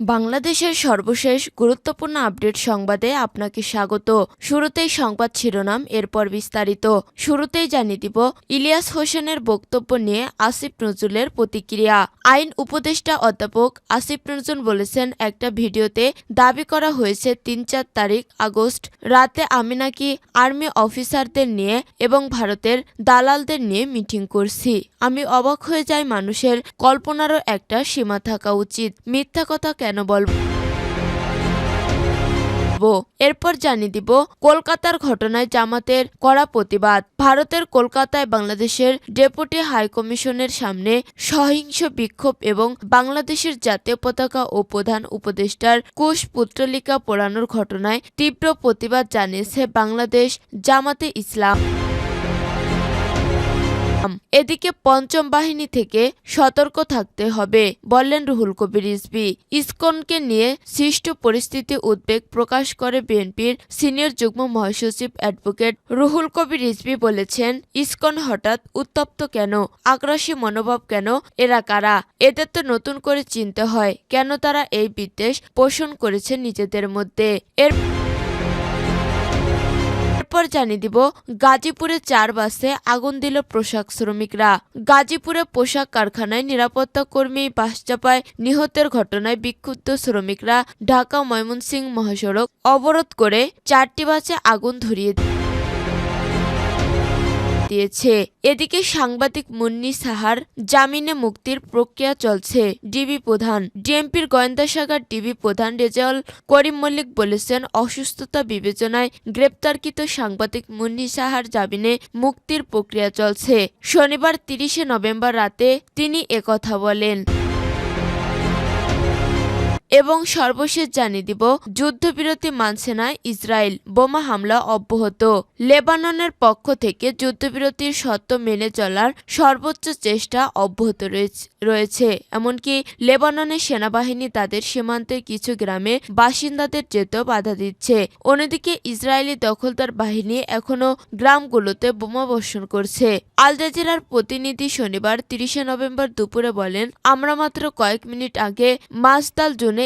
বাংলাদেশের সর্বশেষ গুরুত্বপূর্ণ আপডেট সংবাদে আপনাকে স্বাগত। শুরুতেই সংবাদ শিরোনাম, এরপর বিস্তারিত। শুরুতেই জানিয়ে দিব, ইলিয়াস হোসেনের বক্তব্য নিয়ে আসিফ নজরুলের প্রতিক্রিয়া। আইন উপদেষ্টা অধ্যাপক আসিফ নজরুল বলেছেন, একটা ভিডিওতে দাবি করা হয়েছে, তিন চার তারিখ আগস্ট, রাতে আমি নাকি আর্মি অফিসারদের নিয়ে এবং ভারতের দালালদের নিয়ে মিটিং করছি। আমি অবাক হয়ে যাই মানুষের কল্পনারও একটা সীমা থাকা উচিত। মিথ্যা কথা কেন বলব? এরপর জানিয়ে দিব কলকাতার ঘটনায় জামাতের কড়া প্রতিবাদ। ভারতের কলকাতায় বাংলাদেশের ডেপুটি হাইকমিশনের সামনে সহিংস বিক্ষোভ এবং বাংলাদেশের জাতীয় পতাকা ও প্রধান উপদেষ্টার কুশ পুত্রলিকা পোড়ানোর ঘটনায় তীব্র প্রতিবাদ জানিয়েছে বাংলাদেশ জামাতে ইসলাম। এদিকে পঞ্চম বাহিনী থেকে সতর্ক থাকতে হবে, বললেন রুহুল কবির রিজভি। ইসকনকে নিয়ে সৃষ্ট পরিস্থিতি উদ্বেগ প্রকাশ করে বিএনপির সিনিয়র যুগ্ম মহাসচিব অ্যাডভোকেট রুহুল কবির রিজভি বলেছেন, ইসকন হঠাৎ উত্তপ্ত কেন? আগ্রাসী মনোভাব কেন? এরা কারা? এদের তো নতুন করে চিনতে হয়। কেন তারা এই বিদ্বেষ পোষণ করেছে নিজেদের মধ্যে? এর এরপর জানিয়ে দিব, গাজীপুরে চার বাসে আগুন দিল পোশাক শ্রমিকরা। গাজীপুরে পোশাক কারখানায় নিরাপত্তা কর্মী বাস চাপায় নিহতের ঘটনায় বিক্ষুব্ধ শ্রমিকরা ঢাকা ময়মনসিংহ মহাসড়ক অবরোধ করে চারটি বাসে আগুন ধরিয়ে দিয়েছে। এদিকে সাংবাদিক মুন্নি সাহার জামিনে মুক্তির প্রক্রিয়া চলছে। ডিবি প্রধান, ডিএমপির গোয়েন্দা শাখার ডিবি প্রধান রেজাউল করিম মল্লিক বলেছেন, অসুস্থতা বিবেচনায় গ্রেপ্তারকৃত সাংবাদিক মুন্নি সাহার জামিনে মুক্তির প্রক্রিয়া চলছে। শনিবার তিরিশে নভেম্বর রাতে তিনি একথা বলেন। এবং সর্বশেষ জানিয়ে দিব, যুদ্ধবিরতি মানছে না ইসরায়েল, বোমা হামলা অব্যাহত। লেবাননের পক্ষ থেকে যুদ্ধবিরতির শর্ত মেনে চলার সর্বোচ্চ চেষ্টা অব্যাহত রয়েছে- এমনকি লেবাননের সেনাবাহিনী তাদের সীমান্তের কিছু গ্রামে বাসিন্দাদের যেতেও বাধা দিচ্ছে। অন্যদিকে ইসরায়েলি দখলদার বাহিনী এখনও গ্রামগুলোতে বোমা বর্ষণ করছে। আল জাজিরার প্রতিনিধি শনিবার তিরিশে নভেম্বর দুপুরে বলেন, আমরা মাত্র কয়েক মিনিট আগে মাসদাল জোনে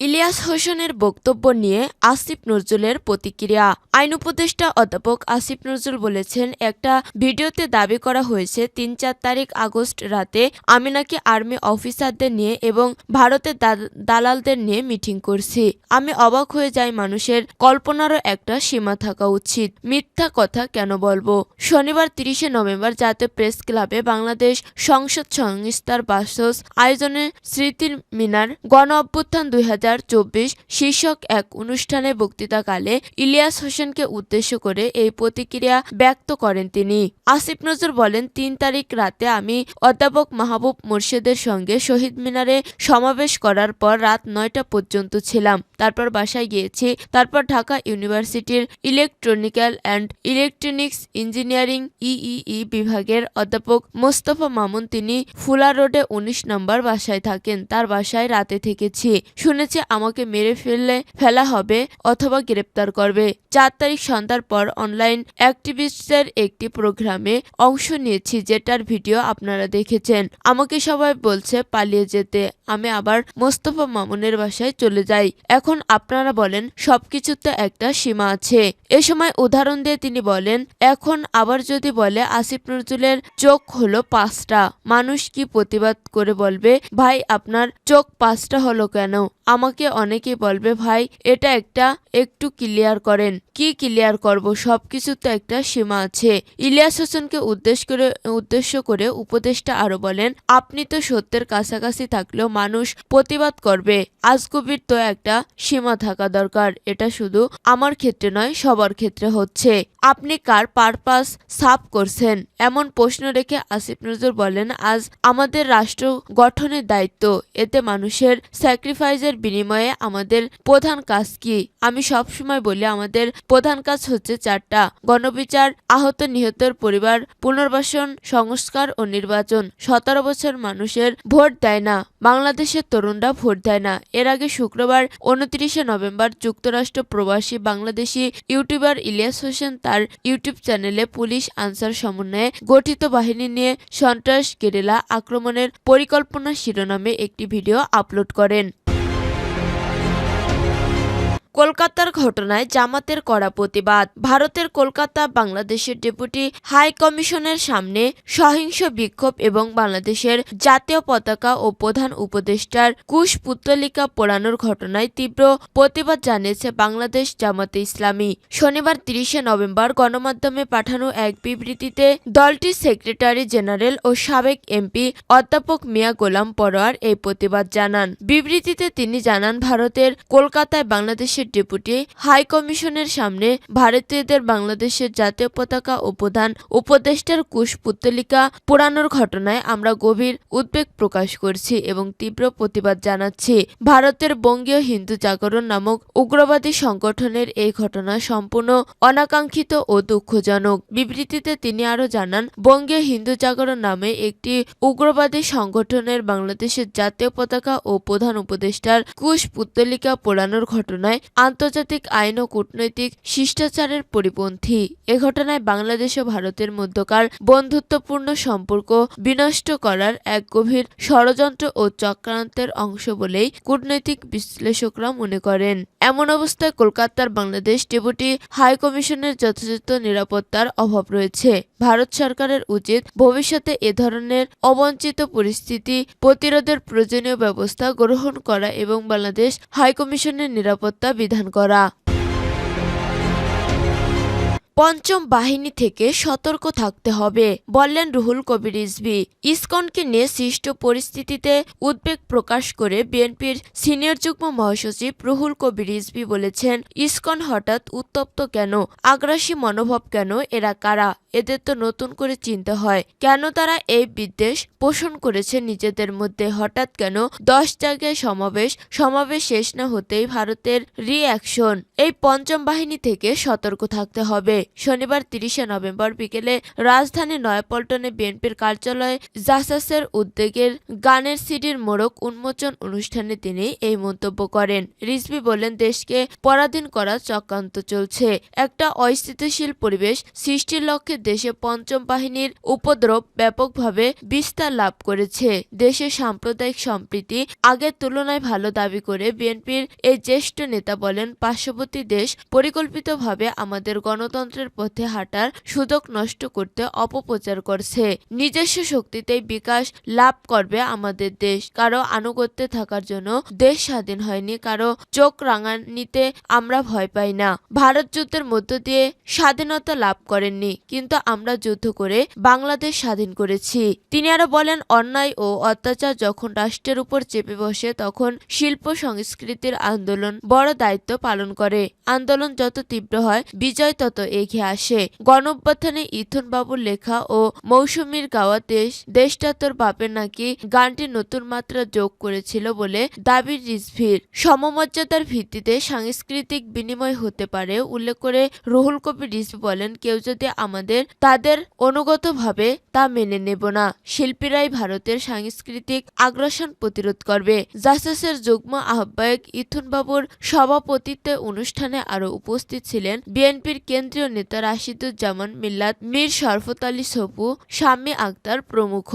ইলিয়াস হোসেনের বক্তব্য নিয়ে আসিফ নজরুলের প্রতিক্রিয়া। আইন উপদেষ্টা অধ্যাপক আসিফ নজরুল বলেছেন, একটা ভিডিওতে দাবি করা হয়েছে তিন চার তারিখ আগস্ট রাতে আমি নাকি আর্মি অফিসারদের নিয়ে এবং ভারতের দালালদের নিয়ে মিটিং করছি। আমি অবাক হয়ে যাই মানুষের, কল্পনারও একটা সীমা থাকা উচিত। মিথ্যা কথা কেন বলব? শনিবার তিরিশে নভেম্বর জাতীয় প্রেস ক্লাবে বাংলাদেশ সংসদ সংস্থার বাসস আয়োজনে স্মৃতির মিনার গণ অভ্যুত্থান দুই শীর্ষক এক অনুষ্ঠানে বক্তৃতাকালে ইলিয়াস হোসেনকে উদ্দেশ্য করে এই প্রতিক্রিয়া ব্যক্ত করেন তিনি। আসিফ নজর বলেন, তিন তারিখ রাতে আমি অধ্যাপক মাহবুব মুর্শেদের সঙ্গে শহীদ মিনারে সমাবেশ করার পর রাত নয়টা পর্যন্ত ছিলাম। তারপর বাসায় গিয়েছি। তারপর ঢাকা ইউনিভার্সিটির electrical and electronics engineering EEE বিভাগের অধ্যাপক মোস্তফা মামুন। তিনি ফুলা রোডে উনিশ নম্বর বাসায় থাকেন। তার বাসায় রাতে থেকেছি। শুনেছি আমাকে মেরে ফেললে ফেলা হবে অথবা গ্রেপ্তার করবে। চার তারিখ সন্ধ্যার পর অনলাইন অ্যাক্টিভিস্টদের একটি প্রোগ্রামে অংশ নিয়েছি যেটার ভিডিও আপনারা দেখেছেন। আমাকে সবাই বলছে, পালিয়ে যেতে। আমি আবার মোস্তফা মামুনের বাসায় চলে যাই। এখন আপনারা বলেন, সবকিছুতে একটা সীমা আছে। এ সময় উদাহরণ দিয়ে তিনি বলেন, এখন আবার যদি বলে, আসিফ নজরুলের চোখ হলো পাঁচটা। মানুষ কি প্রতিবাদ করে বলবে, ভাই, আপনার চোখ পাঁচটা হলো কেন? আমাকে অনেকেই বলবে, ভাই, এটা একটা একটু ক্লিয়ার করেন। কি ক্লিয়ার করব? সবকিছু তো একটা সীমা আছে। ইলিয়াস হোসেনকে উদ্দেশ্য করে উদ্দেশ্য করে উপদেষ্টা আরও বলেন, আপনি তো সত্যের কাছাকাছি থাকলেও মানুষ প্রতিবাদ করবে। আজগুবির তো একটা সীমা থাকা দরকার। এটা শুধু আমার ক্ষেত্রে নয়, সবার ক্ষেত্রে হচ্ছে। আপনি কার পারপাস সাফ করছেন? এমন প্রশ্ন রেখে আসিফ নজরুল বলেন, আজ আমাদের রাষ্ট্র গঠনের দায়িত্ব। এতে মানুষের স্যাক্রিফাইসের বিনিময়ে আমাদের প্রধান কাজ কি? আমি সবসময় বলি, আমাদের প্রধান কাজ হচ্ছে চারটা। গণবিচার, আহত নিহতের পরিবার, পুনর্বাসন, সংস্কার ও নির্বাচন। সতেরো বছর মানুষের ভোট দেয় না। বাংলাদেশের তরুণরা ভোট দেয় না। এর আগে শুক্রবার, উনত্রিশে নভেম্বর, যুক্তরাষ্ট্র প্রবাসী বাংলাদেশি ইউটিউবার ইলিয়াস হোসেন তার ইউটিউব চ্যানেলে পুলিশ আনসার সমন্বয়ে গঠিত বাহিনী নিয়ে সন্ত্রাস গেরিলা আক্রমণের পরিকল্পনা শিরোনামে একটি ভিডিও আপলোড করেন। কলকাতার ঘটনায় জামাতের কড়া প্রতিবাদ। ভারতের কলকাতা বাংলাদেশের ডেপুটি হাই কমিশনের সামনে সহিংস বিক্ষোভ এবং বাংলাদেশের জাতীয় পতাকা ও প্রধান উপদেষ্টার কুশ পুত্তলিকা পোড়ানোর ঘটনায় তীব্র প্রতিবাদ জানিয়েছে বাংলাদেশ জামাতে ইসলামী। শনিবার তিরিশে নভেম্বর গণমাধ্যমে পাঠানো এক বিবৃতিতে দলটির সেক্রেটারি জেনারেল ও সাবেক এমপি অধ্যাপক মিয়া গোলাম পরোয়ার এই প্রতিবাদ জানান। বিবৃতিতে তিনি জানান, ভারতের কলকাতায় বাংলাদেশের ডেপুটি হাই কমিশনের সামনে ভারতীয়দের বাংলাদেশের জাতীয় পতাকা ও প্রধান উপদেষ্টার কুশ পুত্তলিকা পোড়ানোর ঘটনায় আমরা গভীর উদ্বেগ প্রকাশ করছি এবং তীব্র প্রতিবাদ জানাচ্ছি। ভারতের বঙ্গীয় হিন্দু জাগরণ নামক উগ্রবাদী সংগঠনের এই ঘটনা সম্পূর্ণ অনাকাঙ্ক্ষিত ও দুঃখজনক। বিবৃতিতে তিনি আরও জানান, বঙ্গীয় হিন্দু জাগরণ নামে একটি উগ্রবাদী সংগঠনের বাংলাদেশের জাতীয় পতাকা ও প্রধান উপদেষ্টার কুশ পুত্তলিকা পোড়ানোর ঘটনায় আন্তর্জাতিক আইন ও কূটনৈতিক শিষ্টাচারের পরিপন্থী। এ ঘটনায় বাংলাদেশ ও ভারতের মধ্যকার বন্ধুত্বপূর্ণ সম্পর্ক বিনষ্ট করার এক গভীর ষড়যন্ত্র ও চক্রান্তের অংশ বলেই কূটনৈতিক বিশ্লেষকরা মনে করেন। এমন অবস্থায় কলকাতার বাংলাদেশ ডেপুটি হাই কমিশনের যথাযথ নিরাপত্তার অভাব রয়েছে। ভারত সরকারের উচিত ভবিষ্যতে এ ধরনের অবঞ্চিত পরিস্থিতি প্রতিরোধের প্রয়োজনীয় ব্যবস্থা গ্রহণ করা এবং বাংলাদেশ হাইকমিশনের নিরাপত্তা বিধান করা। পঞ্চম বাহিনী থেকে সতর্ক থাকতে হবে, বললেন রুহুল কবির রিজভি। ইসকনকে নিয়ে সৃষ্ট পরিস্থিতিতে উদ্বেগ প্রকাশ করে বিএনপির সিনিয়র যুগ্ম মহাসচিব রুহুল কবির রিজভি বলেছেন, ইসকন হঠাৎ উত্তপ্ত কেন? আগ্রাসী মনোভাব কেন? এরা কারা? এদের তো নতুন করে চিনতে হয়। কেন তারা এই বিদ্বেষ পোষণ করেছে নিজেদের মধ্যে? হঠাৎ কেন দশ জায়গায় সমাবেশ? সমাবেশ শেষ না হতেই ভারতের রিঅ্যাকশন এই পঞ্চম বাহিনী থেকে সতর্ক থাকতে হবে। শনিবার তিরিশে নভেম্বর বিকেলে রাজধানী নয়াপল্টনে বিএনপির কার্যালয়ে জাসাসের উদ্যোগের গানের সিডির মোড়ক উন্মোচন অনুষ্ঠানে তিনি এই মন্তব্য করেন। রিজভি বলেন, দেশকে পরাধীন করার চক্রান্ত চলছে। একটা অস্থিতিশীল পরিবেশ সৃষ্টির লক্ষ্যে দেশে পঞ্চম বাহিনীর উপদ্রব ব্যাপকভাবে বিস্তার লাভ করেছে। দেশের সাম্প্রদায়িক সম্প্রীতি আগের তুলনায় ভালো দাবি করে বিএনপির এই জ্যেষ্ঠ নেতা বলেন, পার্শ্ববর্তী দেশ পরিকল্পিতভাবে আমাদের গণতন্ত্রের পথে হাঁটার সুযোগ নষ্ট করতে অপপ্রচার করছে। নিজস্ব শক্তিতেই বিকাশ লাভ করবে আমাদের দেশ। কারও আনুগত্যে থাকার জন্য দেশ স্বাধীন হয়নি, কারও চোখ রাঙানিতে আমরা ভয় পাই না। ভারত যুদ্ধের মধ্য দিয়ে স্বাধীনতা লাভ করেননি, কিন্তু আমরা যুদ্ধ করে বাংলাদেশ স্বাধীন করেছি। তিনি আরও বলেন, অন্যায় ও অত্যাচার যখন রাষ্ট্রের উপর চেপে বসে, তখন শিল্প সংস্কৃতির আন্দোলন বড় দায়িত্ব পালন করে। আন্দোলন যত তীব্র হয়, বিজয় তত এগিয়ে আসে। গণঅভ্যুত্থানে ইথন বাবুর লেখা ও মৌসুমীর গাওয়া দেশ, দেশটা তোর বাপের নাকি গানটি নতুন মাত্রা যোগ করেছিল বলে দাবি রিজভির। সমমর্যাদার ভিত্তিতে সাংস্কৃতিক বিনিময় হতে পারে, উল্লেখ করে রুহুল কবির রিজভি বলেন, কেউ যদি আমাদের তাদের অনুগতভাবে তা মেনে নেব না। শিল্পীরাই ভারতের সাংস্কৃতিক আগ্রাসন প্রতিরোধ করবে। জাসাসের যুগ্ম আহ্বায়ক ইথুন বাবুর সভাপতিত্বে অনুষ্ঠানে আরও উপস্থিত ছিলেন বিএনপির কেন্দ্রীয় নেতা রাশিদুজ্জামান মিল্লাত, মীর শরফত আলী সপু শাম্মী আক্তার প্রমুখ।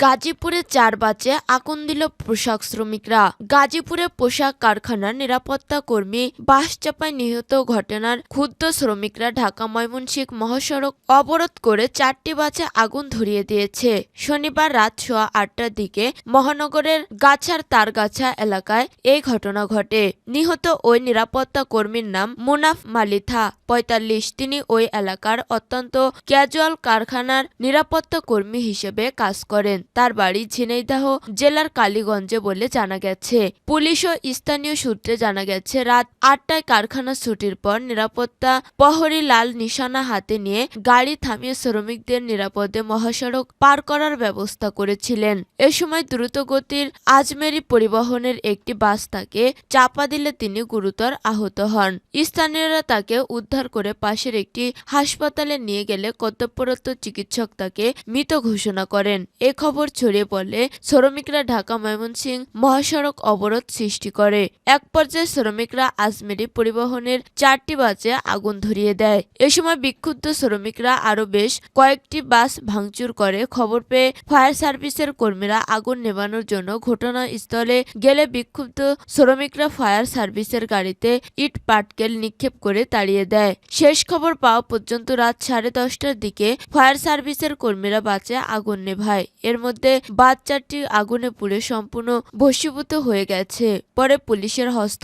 গাজীপুরে চার বাজে আগুন দিল পোশাক শ্রমিকরা। গাজীপুরে পোশাক কারখানার নিরাপত্তা কর্মী বাস চাপায় নিহত ঘটনার ক্ষুদ্র শ্রমিকরা ঢাকা ময়মনসিংহ মহাসড়ক অবরোধ করে চারটি বাসে আগুন ধরিয়ে দিয়েছে। শনিবার রাত সোয়া আটটার দিকে মহানগরের গাছার তারগাছা এলাকায় এই ঘটনা ঘটে। নিহত ওই নিরাপত্তা কর্মীর নাম মুনাফ মালিথা, পঁয়তাল্লিশ, তিনি ওই এলাকার অত্যন্ত ক্যাজুয়াল কারখানার নিরাপত্তা কর্মী হিসেবে কাজ করেন। তার বাড়ি ঝিনাইদহ জেলার কালীগঞ্জে বলে জানা গেছে। পুলিশ ও স্থানীয় সূত্রে জানা গেছে, রাত আটটায় কারখানা ছুটির পর নিরাপত্তা প্রহরী লাল নিশানা হাতে নিয়ে গাড়ি থামিয়ে শ্রমিকদের নিরাপদে মহাসড়ক পার করার ব্যবস্থা করেছিলেন। এ সময় দ্রুতগতির আজমেরি পরিবহনের একটি বাস তাকে চাপা দিলে তিনি গুরুতর আহত হন। স্থানীয়রা তাকে উদ্ধার করে পাশের একটি হাসপাতালে নিয়ে গেলে কর্তব্যরত চিকিৎসক তাকে মৃত ঘোষণা করেন। এ খবর ছড়িয়ে পড়লে শ্রমিকরা ঢাকা ময়মনসিংহ মহাসড়ক অবরোধ সৃষ্টি করে। এক পর্যায়ে শ্রমিকরা আজমেরি পরিবহনের চারটি বাসে আগুন ধরিয়ে দেয়। এ সময় বিক্ষুব্ধ শ্রমিকরা আরও বেশ কয়েকটি বাস ভাঙচুর করে। খবর পেয়ে ফায়ার সার্ভিসের কর্মীরা আগুন নেভানোর জন্য ঘটনাস্থলে গেলে বিক্ষুব্ধ শ্রমিকরা ফায়ার সার্ভিসের গাড়িতে ইট পাটকেল নিক্ষেপ করে তাড়িয়ে দেয়। শেষ খবর পাওয়া পর্যন্ত রাত সাড়ে দশটার দিকে ফায়ার সার্ভিসের কর্মীরা বাঁচে আগুন নেভায়। এর মধ্যে বাচ্চাটি আগুনে পুড়ে সম্পূর্ণ ভস্মীভূত হয়ে গেছে। পরে পুলিশের হস্ত